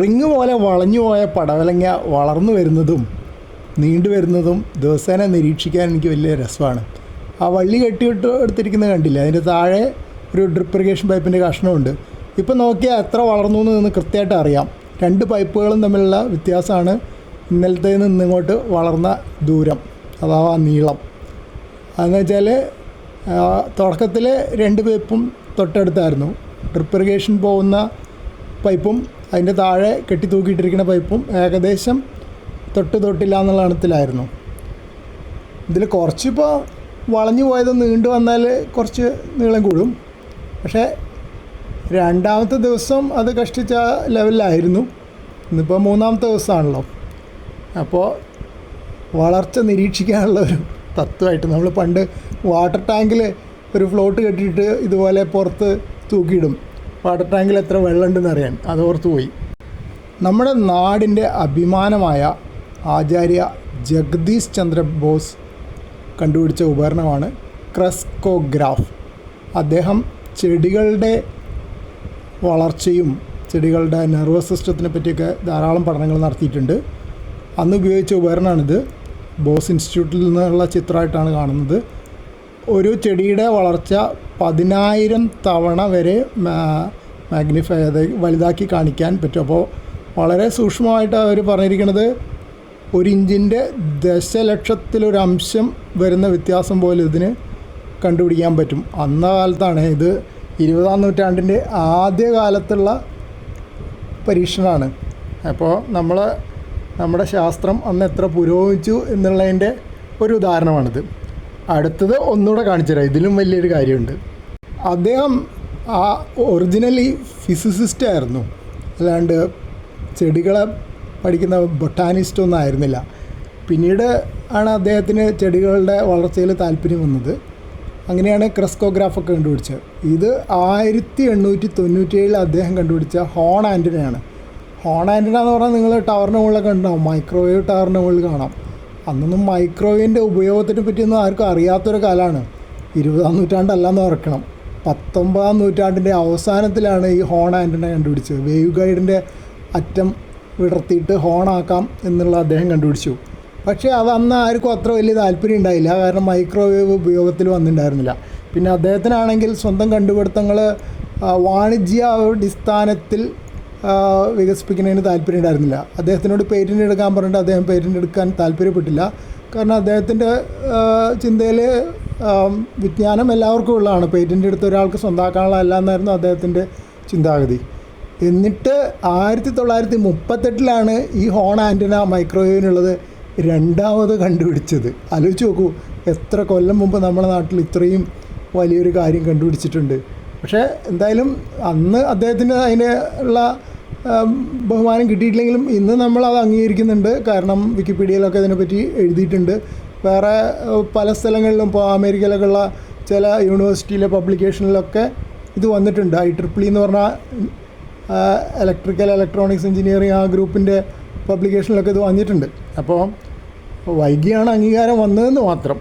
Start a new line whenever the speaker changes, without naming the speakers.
Ring പോലെ വളഞ്ഞു പോയ പടവലങ്ങ വളർന്നു വരുന്നതും നീണ്ടു വരുന്നതും ദിവസേന നിരീക്ഷിക്കാൻ എനിക്ക് വലിയ രസമാണ്. ആ വള്ളി കെട്ടിയിട്ട് എടുത്തിരിക്കുന്നത് കണ്ടില്ല? അതിന്റെ താഴെ ഒരു ഡ്രിപ്പ് ഇറിഗേഷൻ പൈപ്പിന്റെ കഷ്ണമുണ്ട്. ഇപ്പം നോക്കിയാൽ എത്ര വളർന്നു എന്ന് നിന്ന് കൃത്യമായിട്ട് അറിയാം. രണ്ട് പൈപ്പുകളും തമ്മിലുള്ള വ്യത്യാസമാണ് ഇന്നലത്തെ നിന്ന് ഇങ്ങോട്ട് വളർന്ന ദൂരം അഥവാ നീളം. അതെന്ന് വെച്ചാൽ തുടക്കത്തിൽ രണ്ട് പൈപ്പും തൊട്ടടുത്തായിരുന്നു. ഡ്രിപ്പ് ഇറിഗേഷൻ പോകുന്ന പൈപ്പും അതിന്റെ താഴെ കെട്ടി തൂക്കിയിട്ടിരിക്കുന്ന പൈപ്പും ഏകദേശം തൊട്ട് തൊട്ടില്ല എന്നുള്ള എണ്ണത്തിലായിരുന്നു. ഇതിൽ കുറച്ചിപ്പോൾ വളഞ്ഞു പോയത് നീണ്ടു വന്നാൽ കുറച്ച് നീളം കൂടും. പക്ഷേ രണ്ടാമത്തെ ദിവസം അത് കഷ്ടിച്ച ലെവലിലായിരുന്നു. ഇന്നിപ്പോൾ മൂന്നാമത്തെ ദിവസമാണല്ലോ. അപ്പോൾ വളർച്ച നിരീക്ഷിക്കാനുള്ള ഒരു തത്വമായിട്ട് നമ്മൾ പണ്ട് വാട്ടർ ടാങ്കിൽ ഒരു ഫ്ലോട്ട് കെട്ടിയിട്ട് ഇതുപോലെ പുറത്ത് തൂക്കിയിടും. വാട്ടർ ടാങ്കിൽ എത്ര വെള്ളമുണ്ടെന്ന് അറിയാൻ അത് ഓർത്ത് പോയി. നമ്മുടെ നാടിന്റെ അഭിമാനമായ ആചാര്യ ജഗദീഷ് ചന്ദ്ര ബോസ് കണ്ടുപിടിച്ച ഉപകരണമാണ് ക്രസ്കോഗ്രാഫ്. അദ്ദേഹം ചെടികളുടെ വളർച്ചയും ചെടികളുടെ നെർവസ് സിസ്റ്റത്തിനെ പറ്റിയൊക്കെ ധാരാളം പഠനങ്ങൾ നടത്തിയിട്ടുണ്ട്. അന്ന് ഉപയോഗിച്ച ഉപകരണമാണിത്. ബോസ് ഇൻസ്റ്റിറ്റ്യൂട്ടിൽ നിന്നുള്ള ചിത്രമായിട്ടാണ് കാണുന്നത്. ഒരു ചെടിയുടെ വളർച്ച പതിനായിരം തവണ വരെ മാഗ്നിഫൈ അത് വലുതാക്കി കാണിക്കാൻ പറ്റും. അപ്പോൾ വളരെ സൂക്ഷ്മമായിട്ട് അവർ പറഞ്ഞിരിക്കുന്നത് ഒരു ഇഞ്ചിന്റെ ദശലക്ഷത്തിലൊരംശം വരുന്ന വ്യത്യാസം പോലും ഇതിന് കണ്ടുപിടിക്കാൻ പറ്റും. അന്ന കാലത്താണ് ഇത് ഇരുപതാം നൂറ്റാണ്ടിന്റെ ആദ്യ കാലത്തുള്ള പരീക്ഷണമാണ്. അപ്പോൾ നമ്മൾ നമ്മുടെ ശാസ്ത്രം അന്ന് എത്ര പുരോഗമിച്ചു എന്നുള്ളതിന്റെ ഒരു ഉദാഹരണമാണിത്. അടുത്തത് ഒന്നുകൂടെ കാണിച്ചു തരാം ഇതിലും വലിയൊരു കാര്യമുണ്ട്. അദ്ദേഹം ആ ഒറിജിനലി ഫിസിസിസ്റ്റ് ആയിരുന്നു. അല്ലാണ്ട് ചെടികളെ പഠിക്കുന്ന ബൊട്ടാനിസ്റ്റ് ഒന്നും ആയിരുന്നില്ല. പിന്നീട് ആണ് അദ്ദേഹത്തിന് ചെടികളുടെ വളർച്ചയിൽ താല്പര്യം വന്നത്. അങ്ങനെയാണ് ക്രെസ്കോഗ്രാഫൊക്കെ കണ്ടുപിടിച്ചത്. ഇത് ആയിരത്തി എണ്ണൂറ്റി തൊണ്ണൂറ്റിയേഴിൽ അദ്ദേഹം കണ്ടുപിടിച്ച ഹോൺ ആന്റിനയാണ് ഹോൺ ആന്റിന എന്ന് പറഞ്ഞാൽ നിങ്ങൾ ടവറിന് മുകളിലൊക്കെ ഉണ്ടാവും മൈക്രോവേവ് ടവറിന് മുകളിൽ കാണാം. അന്നൊന്നും മൈക്രോവേവിന്റെ ഉപയോഗത്തിനെ പറ്റിയൊന്നും ആർക്കും അറിയാത്തൊരു കാലമാണ്. ഇരുപതാം നൂറ്റാണ്ടല്ലെന്ന് ഓർക്കണം. പത്തൊമ്പതാം നൂറ്റാണ്ടിന്റെ അവസാനത്തിലാണ് ഈ ഹോൺ ആന്റണ കണ്ടുപിടിച്ചത്. വേവ് ഗൈഡിന്റെ അറ്റം വിടർത്തിയിട്ട് ഹോണാക്കാം എന്നുള്ള അദ്ദേഹം കണ്ടുപിടിച്ചു. പക്ഷേ അത് അന്ന് ആർക്കും അത്ര വലിയ താല്പര്യം ഉണ്ടായില്ല. കാരണം മൈക്രോവേവ് ഉപയോഗത്തിൽ വന്നിട്ടുണ്ടായിരുന്നില്ല. പിന്നെ അദ്ദേഹത്തിനാണെങ്കിൽ സ്വന്തം കണ്ടുപിടുത്തങ്ങൾ വാണിജ്യ അടിസ്ഥാനത്തിൽ വികസിപ്പിക്കുന്നതിന് താല്പര്യം ഉണ്ടായിരുന്നില്ല. അദ്ദേഹത്തിനോട് പേറ്റന്റ് എടുക്കാൻ പറഞ്ഞിട്ട് അദ്ദേഹം പേറ്റന്റ് എടുക്കാൻ താല്പര്യപ്പെട്ടില്ല. കാരണം അദ്ദേഹത്തിന്റെ ചിന്തയിൽ വിജ്ഞാനം എല്ലാവർക്കും ഉള്ളതാണ്. പേറ്റന്റ് എടുത്ത ഒരാൾക്ക് സ്വന്തമാക്കാനുള്ള അല്ല എന്നായിരുന്നു അദ്ദേഹത്തിന്റെ ചിന്താഗതി. എന്നിട്ട് ആയിരത്തി തൊള്ളായിരത്തി മുപ്പത്തെട്ടിലാണ് ഈ ഹോൺ ആന്റിന മൈക്രോവേവിനുള്ളത് രണ്ടാമത് കണ്ടുപിടിച്ചത്. ആലോചിച്ച് നോക്കൂ എത്ര കൊല്ലം മുമ്പ് നമ്മുടെ നാട്ടിൽ ഇത്രയും വലിയൊരു കാര്യം കണ്ടുപിടിച്ചിട്ടുണ്ട്. പക്ഷേ എന്തായാലും അന്ന് അദ്ദേഹത്തിന് അതിനുള്ള ബഹുമാനം കിട്ടിയിട്ടില്ലെങ്കിലും ഇന്ന് നമ്മൾ അത് അംഗീകരിക്കുന്നുണ്ട്. കാരണം വിക്കിപീഡിയയിലൊക്കെ ഇതിനെപ്പറ്റി എഴുതിയിട്ടുണ്ട്. വേറെ പല സ്ഥലങ്ങളിലും ഇപ്പോൾ അമേരിക്കയിലൊക്കെ ഉള്ള ചില യൂണിവേഴ്സിറ്റിയിലെ പബ്ലിക്കേഷനിലൊക്കെ ഇത് വന്നിട്ടുണ്ട്. ഐ ട്രിപ്പിൾ എന്ന് പറഞ്ഞാൽ ഇലക്ട്രിക്കൽ ഇലക്ട്രോണിക്സ് എഞ്ചിനീയറിങ് ആ ഗ്രൂപ്പിന്റെ പബ്ലിക്കേഷനിലൊക്കെ ഇത് വന്നിട്ടുണ്ട്. അപ്പോൾ വൈകിയാണ് അംഗീകാരം വന്നതെന്ന് മാത്രം.